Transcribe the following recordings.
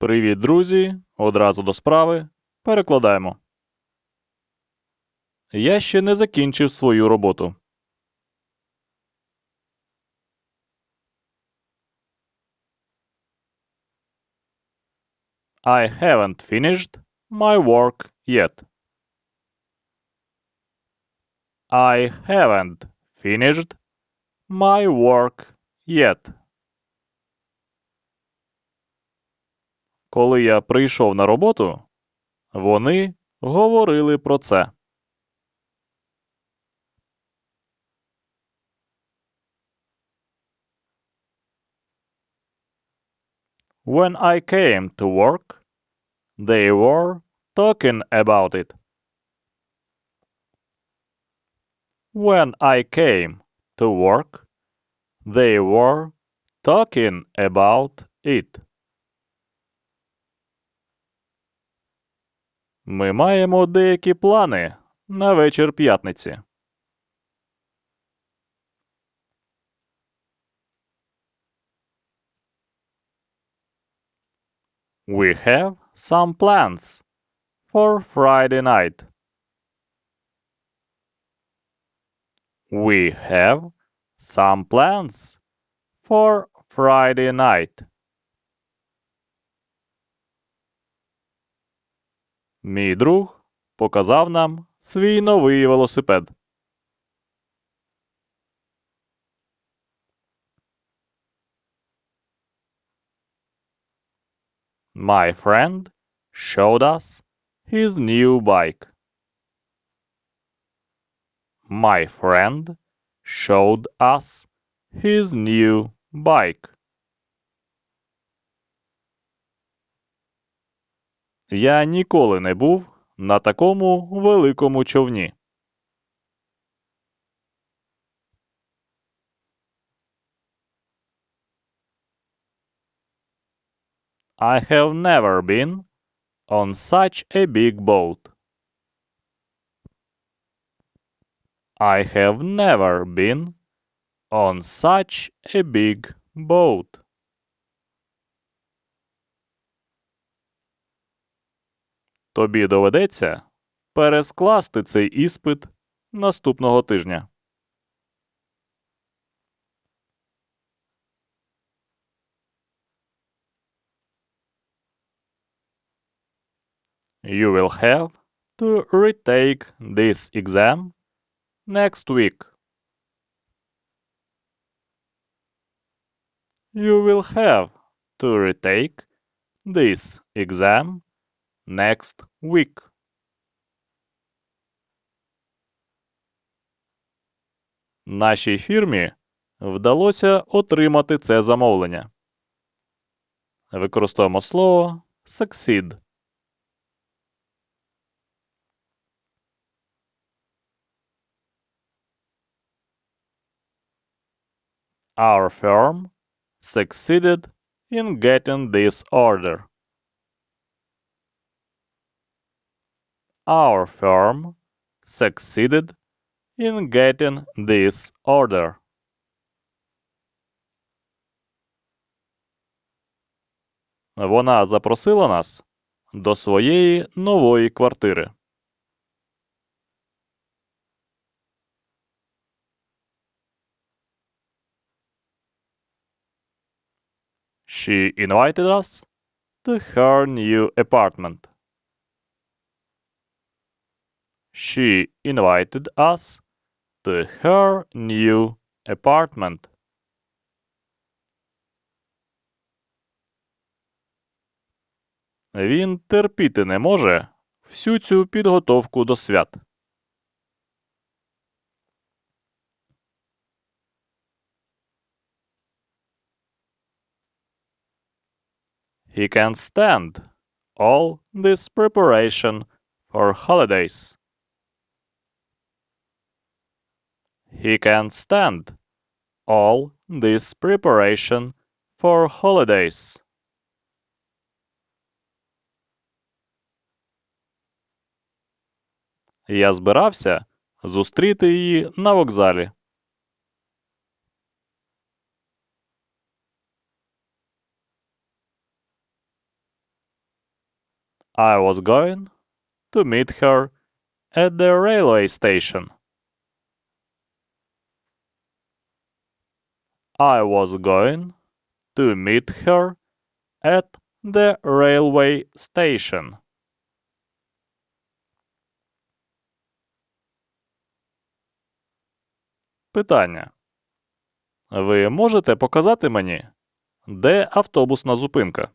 Привіт, друзі! Одразу до справи. Перекладаємо. Я ще не закінчив свою роботу. I haven't finished my work yet. I haven't finished my work yet. Коли я прийшов на роботу, вони говорили про це. When I came to work, they were talking about it. When I came to work, they were talking about it. Ми маємо деякі плани на вечір п'ятниці. We have some plans for Friday night. We have some plans for Friday night. Мій друг показав нам свій новий велосипед. My friend showed us his new bike. My friend showed us his new bike. Я ніколи не був на такому великому човні. I have never been on such a big boat. I have never been on such a big boat. Тобі доведеться перескласти цей іспит наступного тижня. You will have to retake this exam next week. You will have to retake this exam next week. Нашій фірмі вдалося отримати це замовлення. Використовуємо слово succeed. Our firm succeeded in getting this order. Our firm succeeded in getting this order. Вона запросила нас до своєї нової квартири. She invited us to her new apartment. She invited us to her new apartment. Він терпіти не може всю цю підготовку до свят. He can't stand all this preparation for holidays. He can't stand all this preparation for holidays. Я збирався зустріти її на вокзалі. I was going to meet her at the railway station. I was going to meet her at the railway station. Питання. Ви можете показати мені, де автобусна зупинка?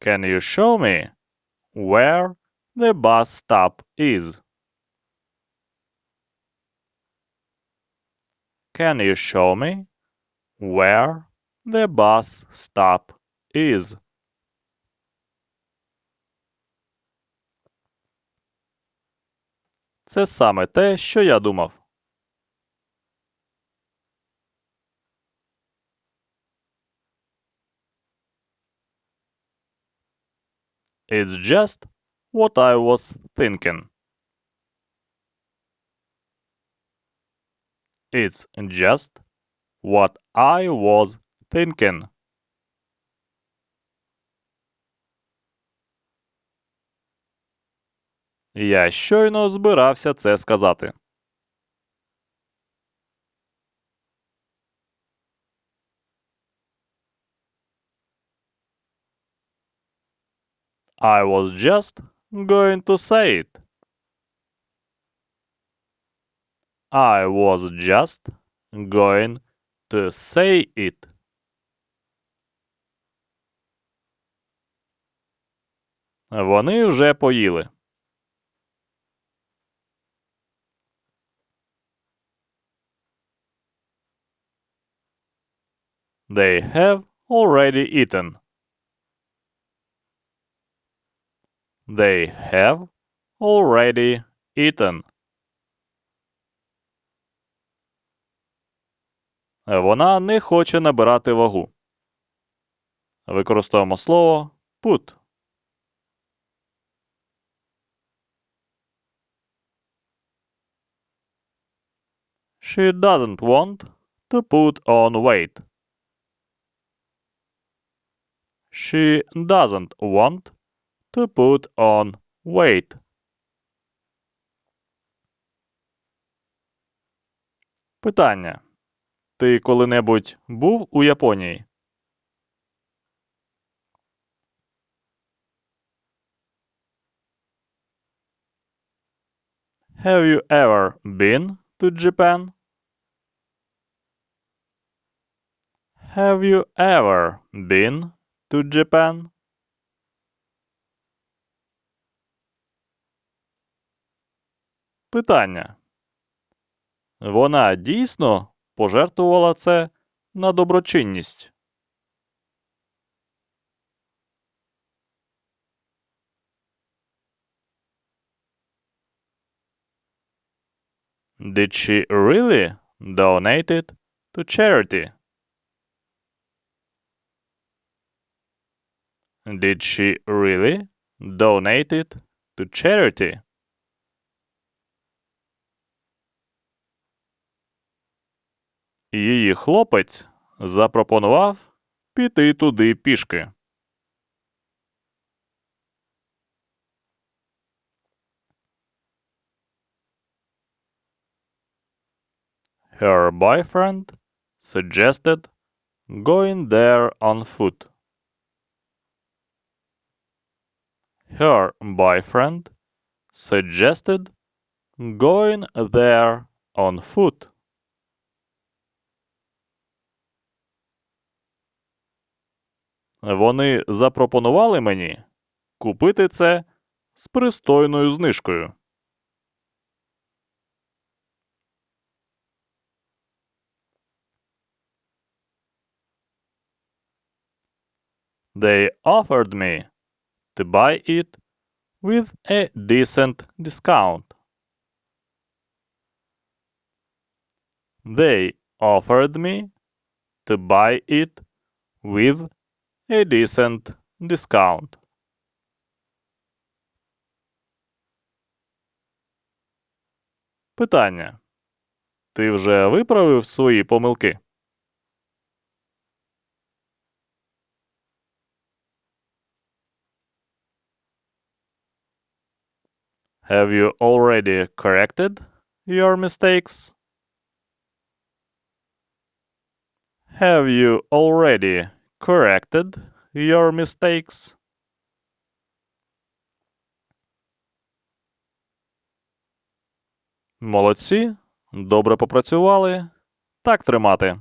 Can you show me where the bus stop is? Can you show me where the bus stop is? Це саме те, що я думав. It's just what I was thinking. It's just what I was thinking. Я щойно збирався це сказати. I was just going to say it. I was just going to say it. Вони вже поїли. They have already eaten. They have already eaten. Вона не хоче набирати вагу. Використовуємо слово put. She doesn't want to put on weight. She doesn't want to put on weight. Питання. Ти коли-небудь був у Японії? Have you ever been to Japan? Have you ever been to Japan? Питання. Вона дійсно пожертвувала це на доброчинність. Did she really donate it to charity? Did she really donate it to charity? Її хлопець запропонував піти туди пішки. Her boyfriend suggested going there on foot. Her boyfriend suggested going there on foot. Вони запропонували мені купити це з пристойною знижкою. They offered me to buy it with a decent discount. They offered me to buy it with a decent discount. Питання. Ти вже виправив свої помилки? Have you already corrected your mistakes? Have you already corrected your mistakes? Молодці, добре попрацювали. Так тримати.